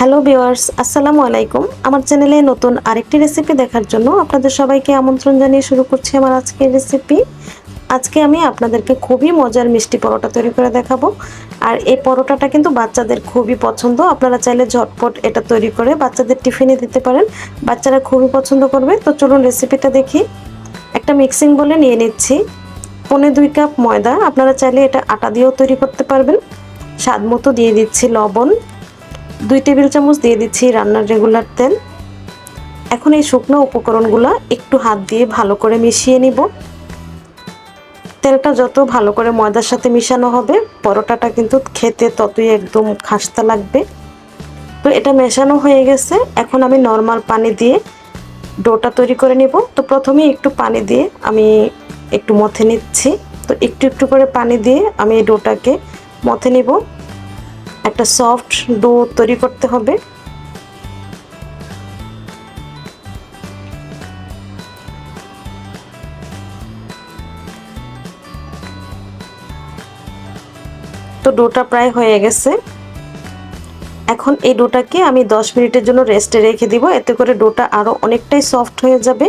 Hello viewers আসসালামু আলাইকুম। আমার চ্যানেলে নতুন আরেকটি রেসিপি দেখার জন্য আপনাদের সবাইকে আমন্ত্রণ জানিয়ে শুরু করছি আমার আজকের রেসিপি আজকে আমি আপনাদেরকে খুবই মজার মিষ্টি পরোটা তৈরি করে দেখাবো। আর এই পরোটাটা কিন্তু বাচ্চাদের খুবই পছন্দ। আপনারা চাইলে ঝটপট এটা তৈরি করে বাচ্চাদের টিফিনে দিতে পারেন। বাচ্চারা খুবই পছন্দ করবে। তো চলুন রেসিপিটা দেখি। একটা মিক্সিং বলে নিয়ে নিচ্ছি পনে দুই কাপ ময়দা। আপনারা চাইলে এটা আটা দিয়েও তৈরি করতে পারবেন। স্বাদ মতো দিয়ে দিচ্ছি লবণ। দুই টেবিল চামচ দিয়ে দিচ্ছি রান্নার রেগুলার তেল। এখন এই শুকনো উপকরণগুলো একটু হাত দিয়ে ভালো করে মিশিয়ে নিব। তেলটা যত ভালো করে ময়দার সাথে মিশানো হবে, পরোটাটা কিন্তু খেতে ততই একদম খাস্তা লাগবে। তো এটা মেশানো হয়ে গেছে। এখন আমি নর্মাল পানি দিয়ে ডোটা তৈরি করে নিব। তো প্রথমে একটু পানি দিয়ে আমি একটু মথে নিচ্ছি। তো একটু একটু করে পানি দিয়ে আমি এই ডোটাকে মথে নিব। একটা সফট ডো তৈরি করতে হবে। তো ডোটা প্রায় হয়ে গেছে। এখন এই ডোটাকে আমি 10 মিনিটের জন্য রেস্টে রেখে দিব, এতে করে ডোটা আরও অনেকটাই সফট হয়ে যাবে।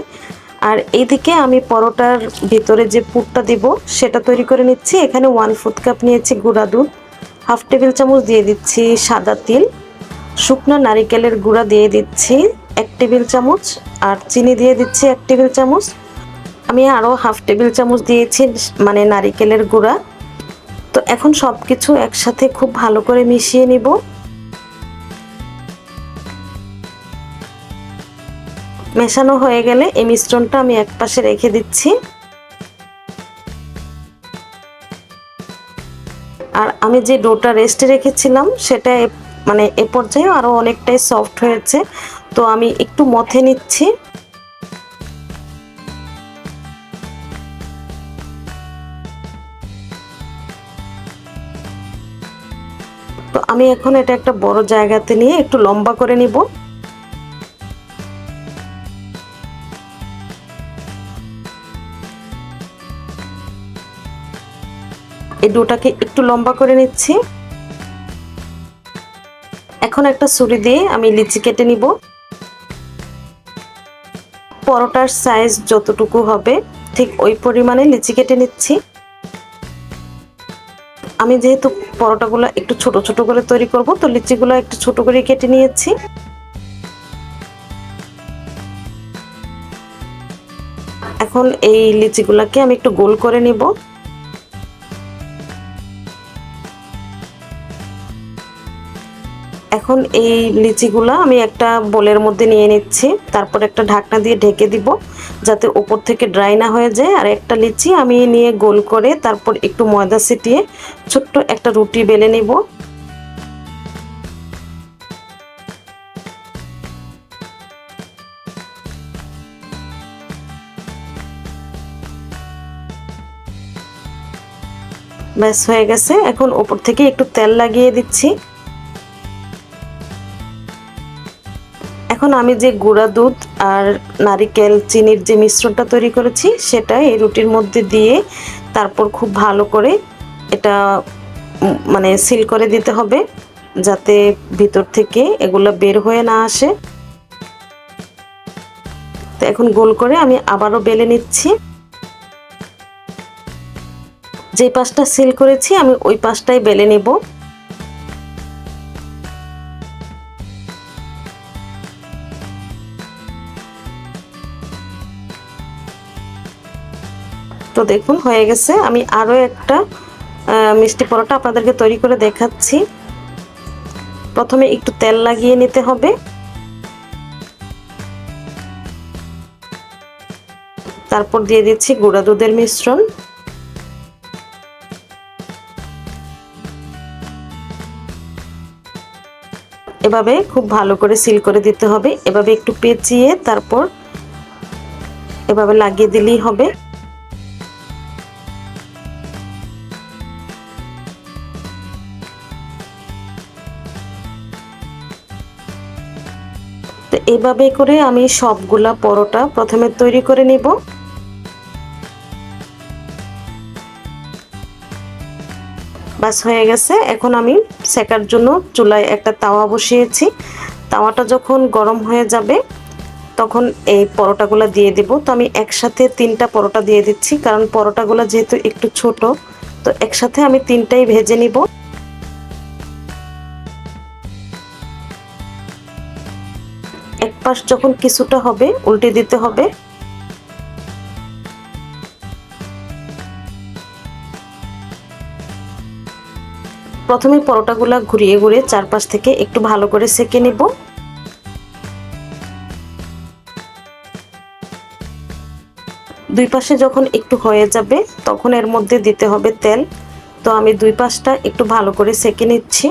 আর এইদিকে আমি পরোটার ভিতরে যে পুরটা দিব, সেটা তৈরি করে নিচ্ছি। এখানে ওয়ান ফুট কাপ নিয়েছি গুঁড়া দুধ। হাফ টেবিল চামচ দিয়ে দিচ্ছি সাদা তিল, শুকনো নারিকেলের গুঁড়া দিয়ে দিচ্ছি এক টেবিল চামচ, আর চিনি দিয়ে দিচ্ছি এক টেবিল চামচ। আমি আরও হাফ টেবিল চামচ দিয়েছি মানে নারিকেলের গুঁড়া। তো এখন সব কিছু একসাথে খুব ভালো করে মিশিয়ে নিব। মেশানো হয়ে গেলে এই মিশ্রণটা আমি এক পাশে রেখে দিচ্ছি। আর আমি যে ডোটা রেস্টে রেখেছিলাম, সেটা মানে এ পর্যায়ে আরও অনেকটাই সফট হয়েছে। তো আমি একটু মথে নিচ্ছি। তো আমি এখন এটা একটা বড় জায়গাতে নিয়ে একটু লম্বা করে নিব। এই ডোটাকে একটু লম্বা করে নিচ্ছি। এখন একটা ছুরি দিয়ে আমি লিচি কেটে নিব। পরোটার সাইজ যতটুকু হবে, ঠিক ওই পরিমাণে লিচি কেটে নিচ্ছি। আমি যেহেতু পরোটাগুলো একটু ছোট ছোট করে তৈরি করব, তো লিচিগুলো একটু ছোট করে কেটে নিয়েছি। এখন এই লিচিগুলোকে আমি একটু গোল করে নিব। এখন এই লিচিগুলো আমি একটা বোলের মধ্যে নিয়ে নিচ্ছি। তারপর একটা ঢাকনা দিয়ে ঢেকে দিব যাতে ওপর থেকে ড্রাই না হয়ে যায়। আর একটা লিচি আমি নিয়ে গোল করে তারপর একটু ময়দা ছিটিয়ে ছোট্ট একটা রুটি বেলে নিব। ব্যাস হয়ে গেছে। এখন ওপর থেকে একটু তেল লাগিয়ে দিচ্ছি। এখন আমি যে গুঁড়া দুধ আর নারিকেল চিনির যে মিশ্রণটা তৈরি করেছি, সেটা এই রুটির মধ্যে দিয়ে তারপর খুব ভালো করে এটা মানে সিল করে দিতে হবে, যাতে ভিতর থেকে এগুলো বের হয়ে না আসে। তো এখন গোল করে আমি আবারও বেলে নিচ্ছি। যে পাশটা সিল করেছি, আমি ওই পাশটাই বেলে নেব। তো দেখুন, হয়ে গেছে। আমি আরও একটা মিষ্টি পরোটা আপনাদেরকে তৈরি করে দেখাচ্ছি। প্রথমে একটু তেল লাগিয়ে নিতে হবে। তারপর দিয়ে দিচ্ছি গুঁড়া দুধের মিশ্রণ। এভাবে খুব ভালো করে সিল করে দিতে হবে। এভাবে একটু পেঁচিয়ে তারপর এভাবে লাগিয়ে দিলেই হবে। তো এভাবে করে আমি সবগুলা পরোটা প্রথমে তৈরি করে নিব। বাস হয়ে গেছে। এখন আমি সেকার জন্য চুলায় একটা তাওয়া বসিয়েছি। তাওয়াটা যখন গরম হয়ে যাবে, তখন এই পরোটাগুলো দিয়ে দিব। তো আমি একসাথে তিনটা পরোটা দিয়ে দিচ্ছি, কারণ পরোটাগুলো যেহেতু একটু ছোট, তো একসাথে আমি তিনটাই ভেজে নিব। এক পাশ যখন কিছুটা হবে, উল্টে দিতে হবে। প্রথমে পরোটাগুলা ঘুরিয়ে ঘুরিয়ে চারপাশ থেকে একটু ভালো করে সেকে নিব। দুই পাশে যখন একটু হয়ে যাবে, তখন এর মধ্যে দিতে হবে তেল। তো আমি দুই পাশটা একটু ভালো করে সেকে নিচ্ছি।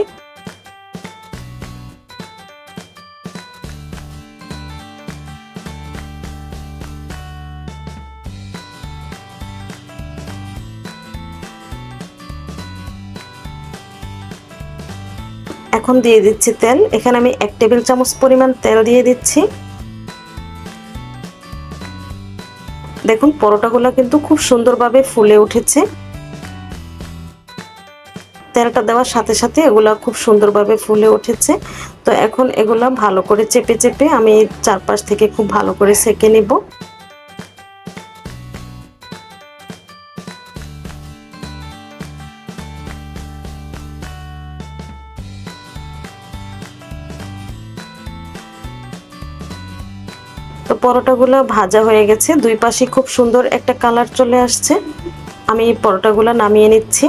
এখন দিয়ে দিচ্ছি তেল। এখানে আমি এক টেবিল চামচ পরিমাণ তেল দিয়ে দিচ্ছি। দেখুন, পরোটাগুলো কিন্তু খুব সুন্দরভাবে ফুলে উঠেছে। তেলটা দেওয়ার সাথে সাথে এগুলা খুব সুন্দরভাবে ফুলে উঠেছে। তো এখন এগুলা ভালো করে চেপে চেপে আমি চারপাশ থেকে খুব ভালো করে সেকে নিব। তো পরোটাগুলো ভাজা হয়ে গেছে। দুই পাশে খুব সুন্দর একটা কালার চলে আসছে। আমি পরোটাগুলো নামিয়ে নিচ্ছি।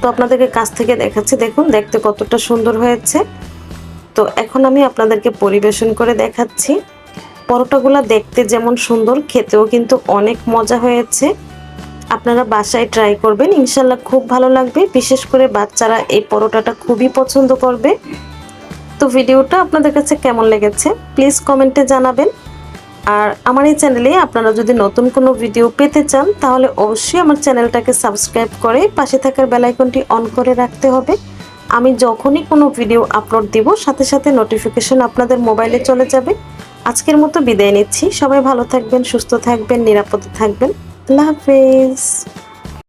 তো আপনাদেরকে কাছ থেকে দেখাচ্ছি, দেখুন, দেখতে কতটা সুন্দর হয়েছে। তো এখন আমি আপনাদেরকে পরিবেশন করে দেখাচ্ছি। পরোটাগুলো দেখতে যেমন সুন্দর, খেতেও কিন্তু অনেক মজা হয়েছে। আপনারা বাসায় ট্রাই করবেন, ইনশাল্লাহ খুব ভালো লাগবে। বিশেষ করে বাচ্চারা এই পরোটাটা খুবই পছন্দ করবে। তো ভিডিওটা আপনাদের কাছে কেমন লেগেছে প্লিজ কমেন্টে জানাবেন। আর আমার এই চ্যানেলে আপনারা যদি নতুন কোনো ভিডিও পেতে চান, তাহলে অবশ্যই আমার চ্যানেলটাকে সাবস্ক্রাইব করে পাশে থাকার বেলাইকনটি অন করে রাখতে হবে। আমি যখনই কোনো ভিডিও আপলোড দিব, সাথে সাথে নোটিফিকেশন আপনাদের মোবাইলে চলে যাবে। আজকের মতো বিদায় নিচ্ছি। সবাই ভালো থাকবেন, সুস্থ থাকবেন, নিরাপদে থাকবেন। আল্লাহ হাফেজ।